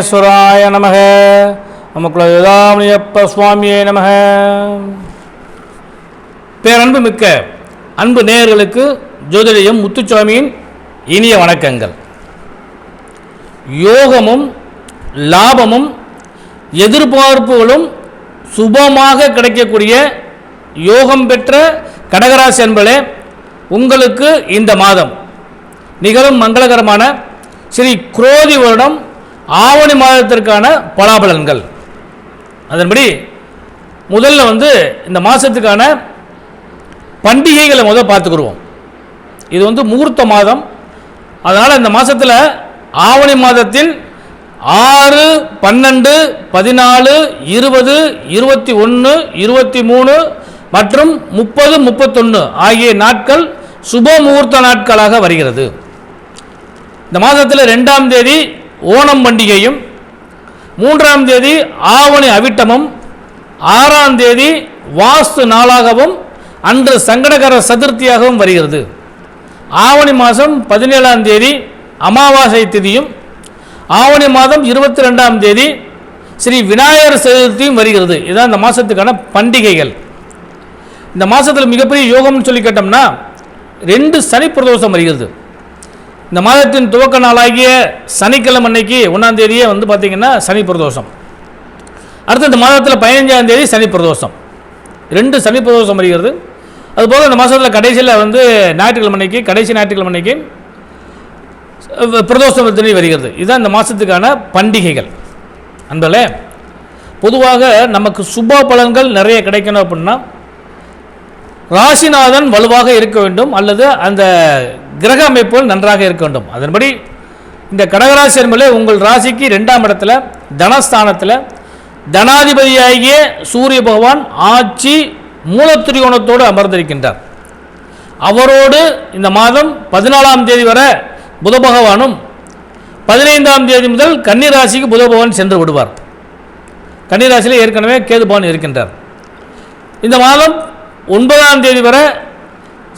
பரமேஸ்வராய நமக. நமக்குள்ள யுதாமணியப்ப சுவாமியே நமக. பேரன்பு மிக்க அன்பு நேயர்களுக்கு ஜோதிடம் முத்துச்சுவாமியின் இனிய வணக்கங்கள். யோகமும் லாபமும் எதிர்பார்ப்புகளும் சுபமாக கிடைக்கக்கூடிய யோகம் பெற்ற கடகராசி என்பதே உங்களுக்கு இந்த மாதம் நிகழும் மங்களகரமான ஸ்ரீ குரோதி வருடம் ஆவணி மாதத்திற்கான பலாபலன்கள். அதன்படி முதல்ல வந்து இந்த மாதத்துக்கான பண்டிகைகளை முதல் பார்த்துக்குருவோம். இது வந்து முகூர்த்த மாதம். அதனால் இந்த மாதத்தில் ஆவணி மாதத்தில் ஆறு பன்னெண்டு பதினாலு இருபது இருபத்தி ஒன்று இருபத்தி மூணு மற்றும் முப்பது முப்பத்தொன்று ஆகிய நாட்கள் சுப முகூர்த்த நாட்களாக வருகிறது. இந்த மாதத்தில் ரெண்டாம் தேதி ஓணம் பண்டிகையும் மூன்றாம் தேதி ஆவணி அவிட்டமும் ஆறாம் தேதி வாஸ்து நாளாகவும் அன்று சங்கடகர சதுர்த்தியாகவும் வருகிறது. ஆவணி மாதம் பதினேழாம் தேதி அமாவாசை திதியும் ஆவணி மாதம் இருபத்தி ரெண்டாம் தேதி ஸ்ரீ விநாயகர் சதுர்த்தியும் வருகிறது. இதுதான் இந்த மாதத்துக்கான பண்டிகைகள். இந்த மாதத்தில் மிகப்பெரிய யோகம்னு சொல்லி கேட்டோம்னா ரெண்டு சனி பிரதோஷம் வருகிறது. இந்த மாதத்தின் துவக்க நாளாகிய சனிக்கிழமை அன்னைக்கு ஒன்றாம் தேதியே வந்து பார்த்திங்கன்னா சனி பிரதோஷம். அடுத்து இந்த மாதத்தில் பதினஞ்சாம் தேதி சனி பிரதோஷம். ரெண்டு சனி பிரதோஷம் வருகிறது. அதுபோல் இந்த மாதத்தில் கடைசியில் வந்து ஞாயிற்றுக்கிழமை அன்னைக்கு கடைசி ஞாயிற்றுக்கிழமை அன்னைக்கு பிரதோஷம் தினி வருகிறது. இதுதான் இந்த மாதத்துக்கான பண்டிகைகள். அன்பர்களே பொதுவாக நமக்கு சுப பலன்கள் நிறைய கிடைக்கணும் அப்படின்னா ராசிநாதன் வலுவாக இருக்க வேண்டும் அல்லது அந்த கிரக அமைப்புகள் நன்றாக இருக்க வேண்டும். அதன்படி இந்த கடகராசி என்பதிலே உங்கள் ராசிக்கு ரெண்டாம் இடத்துல தனஸ்தானத்தில் தனாதிபதியாகிய சூரிய பகவான் ஆட்சி மூலத்திரிகோணத்தோடு அமர்ந்திருக்கின்றார். அவரோடு இந்த மாதம் பதினாலாம் தேதி வரை புத பகவானும் பதினைந்தாம் தேதி முதல் கன்னிராசிக்கு புத பகவான் சென்று விடுவார். கன்னிராசியில் ஏற்கனவே கேது பகவான் இருக்கின்றார். இந்த மாதம் ஒன்பதாம் தேதி வரை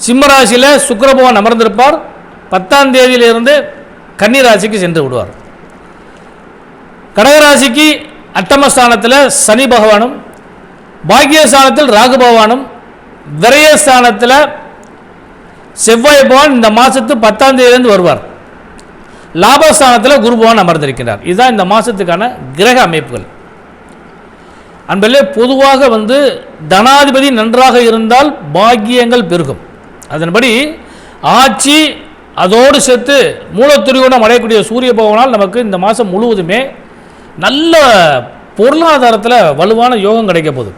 சிம்மராசியில் ராசியில் அமர்ந்திருப்பார். பத்தாம் தேதியிலிருந்து கன்னிராசிக்கு சென்று விடுவார். கடகராசிக்கு அட்டமஸ்தானத்தில் சனி பகவானும் பாக்கியஸ்தானத்தில் ராகு பகவானும் விரயஸ்தானத்தில் செவ்வாய் பகவான் இந்த மாதத்து பத்தாம் தேதியிலேருந்து வருவார். லாபஸ்தானத்தில் குரு பகவான் அமர்ந்திருக்கிறார். இதுதான் இந்த மாதத்துக்கான கிரக அமைப்புகள். அன்பிலே பொதுவாக வந்து தனாதிபதி நன்றாக இருந்தால் பாக்கியங்கள் பெருகும். அதன்படி ஆட்சி அதோடு சேர்த்து மூலத்துரிகுணம் அடையக்கூடிய சூரிய பகவானால் நமக்கு இந்த மாதம் முழுவதுமே நல்ல பொருளாதாரத்தில் வலுவான யோகம் கிடைக்க போகுது.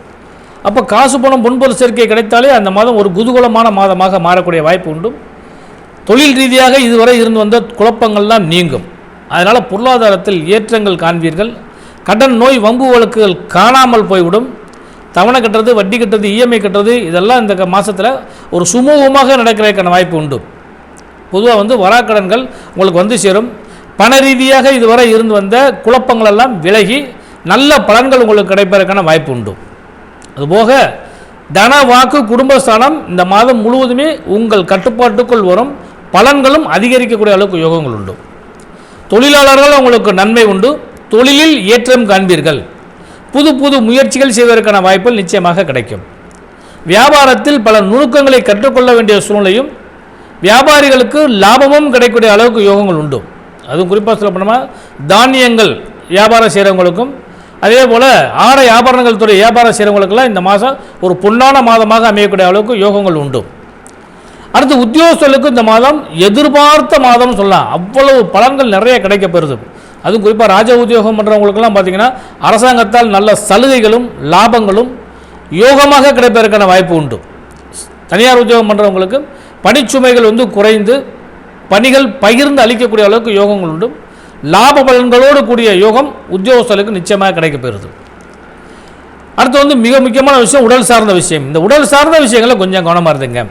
அப்போ காசு பணம் பொன்பொருள் சேர்க்கை கிடைத்தாலே அந்த மாதம் ஒரு குதூகலமான மாதமாக மாறக்கூடிய வாய்ப்பு உண்டு. தொழில் ரீதியாக இதுவரை இருந்து வந்த குழப்பங்கள்லாம் நீங்கும். அதனால் பொருளாதாரத்தில் ஏற்றங்கள் காண்பீர்கள். கடன் நோய் வம்பு வழக்குகள் காணாமல் போய்விடும். தவணை கட்டுறது வட்டி கட்டுறது இஎம்ஐ கட்டுறது இதெல்லாம் இந்த மாதத்தில் ஒரு சுமூகமாக நடக்கிறதுக்கான வாய்ப்பு உண்டு. பொதுவாக வந்து வராக்கடன்கள் உங்களுக்கு வந்து சேரும். பண ரீதியாக இதுவரை இருந்து வந்த குழப்பங்கள் எல்லாம் விலகி நல்ல பலன்கள் உங்களுக்கு கிடைப்பதற்கான வாய்ப்பு உண்டு. அதுபோக தன வாக்கு குடும்பஸ்தானம் இந்த மாதம் முழுவதுமே உங்கள் கட்டுப்பாட்டுக்குள் வரும். பலன்களும் அதிகரிக்கக்கூடிய அளவுக்கு யோகங்கள் உண்டு. தொழிலாளர்கள் உங்களுக்கு நன்மை உண்டு. தொழிலில் ஏற்றம் காண்பீர்கள். புது புது முயற்சிகள் செய்வதற்கான வாய்ப்புகள் நிச்சயமாக கிடைக்கும். வியாபாரத்தில் பல நுணுக்கங்களை கற்றுக்கொள்ள வேண்டிய சூழ்நிலையும் வியாபாரிகளுக்கு லாபமும் கிடைக்கக்கூடிய அளவுக்கு யோகங்கள் உண்டு. அதுவும் குறிப்பாக சொல்ல போனோமா தானியங்கள் வியாபாரம் செய்கிறவங்களுக்கும் அதே போல் ஆடை ஆபரணங்கள் துறை வியாபாரம் செய்கிறவங்களுக்கெல்லாம் இந்த மாதம் ஒரு பொன்னான மாதமாக அமையக்கூடிய அளவுக்கு யோகங்கள் உண்டு. அடுத்து உத்தியோகஸ்தர்களுக்கு இந்த மாதம் எதிர்பார்த்த மாதம் சொல்லலாம். அவ்வளவு பலன்கள் நிறைய கிடைக்கப்பெறுது. அதுவும் குறிப்பாக ராஜ உத்தியோகம் பண்ணுறவங்களுக்கெல்லாம் பார்த்தீங்கன்னா அரசாங்கத்தால் நல்ல சலுகைகளும் லாபங்களும் யோகமாக கிடைப்பதற்கான வாய்ப்பு உண்டு. தனியார் உத்தியோகம் பண்ணுறவங்களுக்கு பணிச்சுமைகள் வந்து குறைந்து பணிகள் பகிர்ந்து அளிக்கக்கூடிய அளவுக்கு யோகங்கள் உண்டு. லாப பலன்களோடு கூடிய யோகம் உத்தியோகஸ்தர்களுக்கு நிச்சயமாக கிடைக்கப்பெறுது. அடுத்து வந்து மிக முக்கியமான விஷயம் உடல் சார்ந்த விஷயம். இந்த உடல் சார்ந்த விஷயங்களை கொஞ்சம் கவனமாக இருந்துங்க.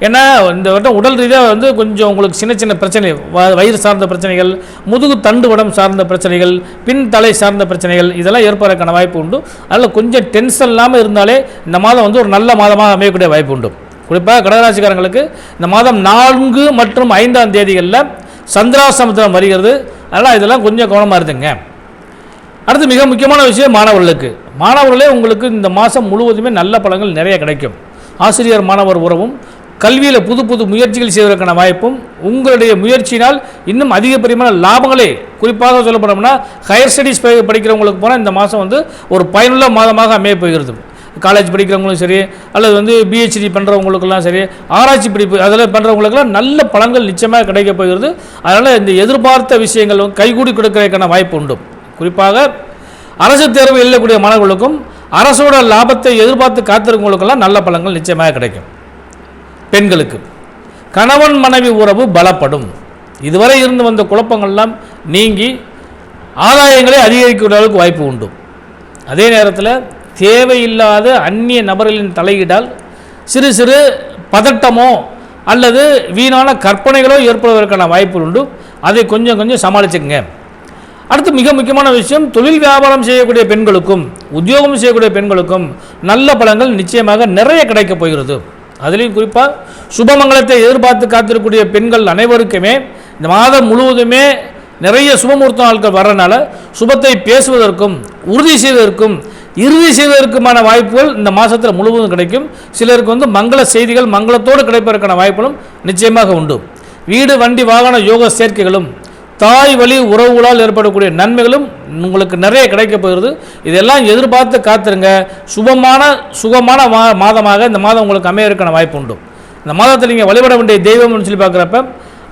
ஏன்னா இந்த வட்டம் உடல் ரீதியாக வந்து கொஞ்சம் உங்களுக்கு சின்ன சின்ன பிரச்சனை வ- வயிறு சார்ந்த பிரச்சனைகள் முதுகு தண்டு வடம் சார்ந்த பிரச்சனைகள் பின் தலை சார்ந்த பிரச்சனைகள் இதெல்லாம் ஏற்படுறதுக்கான வாய்ப்பு உண்டு. அதனால் கொஞ்சம் டென்ஷன் இல்லாமல் இருந்தாலே இந்த மாதம் வந்து ஒரு நல்ல மாதமாக அமையக்கூடிய வாய்ப்பு உண்டு. குறிப்பாக கடகராசிக்காரங்களுக்கு இந்த மாதம் நான்கு மற்றும் ஐந்தாம் தேதிகளில் சந்திராசமுத்திரம் வருகிறது. அதனால் இதெல்லாம் கொஞ்சம் கவனமாக இருந்துங்க. அடுத்து மிக முக்கியமான விஷயம் மாணவர்களுக்கு. மாணவர்களே உங்களுக்கு இந்த மாதம் முழுவதுமே நல்ல பழங்கள் நிறைய கிடைக்கும். ஆசிரியர் மாணவர் உறவும் கல்வியில் புது புது முயற்சிகள் செய்வதற்கான வாய்ப்பும் உங்களுடைய முயற்சியினால் இன்னும் அதிகப்படியான லாபங்களே குறிப்பாக சொல்லப்படணும்னா ஹையர் ஸ்டடீஸ் படிக்கிறவங்களுக்கு போனால் இந்த மாதம் வந்து ஒரு பயனுள்ள மாதமாக அமைய போகிறது. காலேஜ் படிக்கிறவங்களும் சரி அல்லது வந்து பிஹெச்டி பண்ணுறவங்களுக்கெல்லாம் சரி ஆராய்ச்சி படிப்பு அதில் பண்ணுறவங்களுக்கெல்லாம் நல்ல பலன்கள் நிச்சயமாக கிடைக்க போகிறது. அதனால் இந்த எதிர்பார்த்த விஷயங்கள் கைகூடி கொடுக்கறதுக்கான வாய்ப்பு உண்டு. குறிப்பாக அரசு தேர்வு எழுதக்கூடிய மாணவர்களுக்கும் அரசோட லாபத்தை எதிர்பார்த்து காத்திருக்கவங்களுக்கெல்லாம் நல்ல பலன்கள் நிச்சயமாக கிடைக்கும். பெண்களுக்கு. கணவன் மனைவி உறவு பலப்படும். இதுவரை இருந்து வந்த குழப்பங்கள்லாம் நீங்கி ஆதாயங்களை அதிகரிக்கிற அளவுக்கு வாய்ப்பு உண்டு. அதே நேரத்தில் தேவையில்லாத அந்நிய நபர்களின் தலையீடால் சிறு சிறு பதட்டமோ அல்லது வீணான கற்பனைகளோ ஏற்படுவதற்கான வாய்ப்பு உண்டு. அதை கொஞ்சம் கொஞ்சம் சமாளிச்சுக்கங்க. அடுத்து மிக முக்கியமான விஷயம் தொழில் வியாபாரம் செய்யக்கூடிய பெண்களுக்கும் உத்தியோகம் செய்யக்கூடிய பெண்களுக்கும் நல்ல பலங்கள் நிச்சயமாக நிறைய கிடைக்கப் போகிறது. அதுலேயும் குறிப்பாக சுபமங்கலத்தை எதிர்பார்த்து காத்திருக்கக்கூடிய பெண்கள் அனைவருக்குமே இந்த மாதம் முழுவதுமே நிறைய சுபமுகூர்த்த நாட்கள் வர்றனால சுபத்தை பேசுவதற்கும் உறுதி செய்வதற்கும் இறுதி செய்வதற்குமான வாய்ப்புகள் இந்த மாதத்தில் முழுவதும் கிடைக்கும். சிலருக்கு வந்து மங்கள செய்திகள் மங்களத்தோடு கிடைப்பதற்கான வாய்ப்புகளும் நிச்சயமாக உண்டு. வீடு வண்டி வாகன யோக சேர்க்கைகளும் தாய் வழி உறவுகளால் ஏற்படக்கூடிய நன்மைகளும் உங்களுக்கு நிறைய கிடைக்கப் போகிறது. இதெல்லாம் எதிர்பார்த்து காத்திருங்க. சுபமான சுகமான மா மாதமாக இந்த மாதம் உங்களுக்கு அமையறதுக்கான வாய்ப்பு உண்டு இந்த மாதத்தில் நீங்கள் வழிபட வேண்டிய தெய்வம்னு சொல்லி பார்க்குறப்ப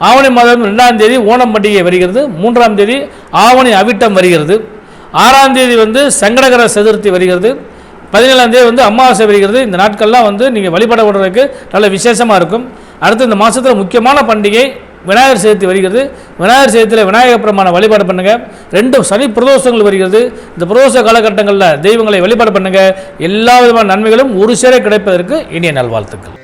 ஆவணி மாதம் ரெண்டாம் தேதி ஓணம் பண்டிகை வருகிறது. மூன்றாம் தேதி ஆவணி அவிட்டம் வருகிறது. ஆறாம் தேதி வந்து சங்கடகர சதுர்த்தி வருகிறது. பதினேழாம் தேதி வந்து அமாவாசை வருகிறது. இந்த நாட்கள்லாம் வந்து நீங்கள் வழிபட விடுறதுக்கு நல்ல விசேஷமாக இருக்கும். அடுத்து இந்த மாதத்தில் முக்கியமான பண்டிகை விநாயகர் சதுர்த்தி வருகிறது. விநாயகர் சதுர்த்தியில் விநாயகர் பெருமான வழிபாடு பண்ணுங்கள் ரெண்டு சனி பிரதோஷங்கள் வருகிறது. இந்த பிரதோஷ காலகட்டங்களில் தெய்வங்களை வழிபாடு பண்ணுங்கள் எல்லா விதமான நன்மைகளும் ஒரு சேர கிடைப்பதற்கு இனிய நல்வாழ்த்துக்கள்.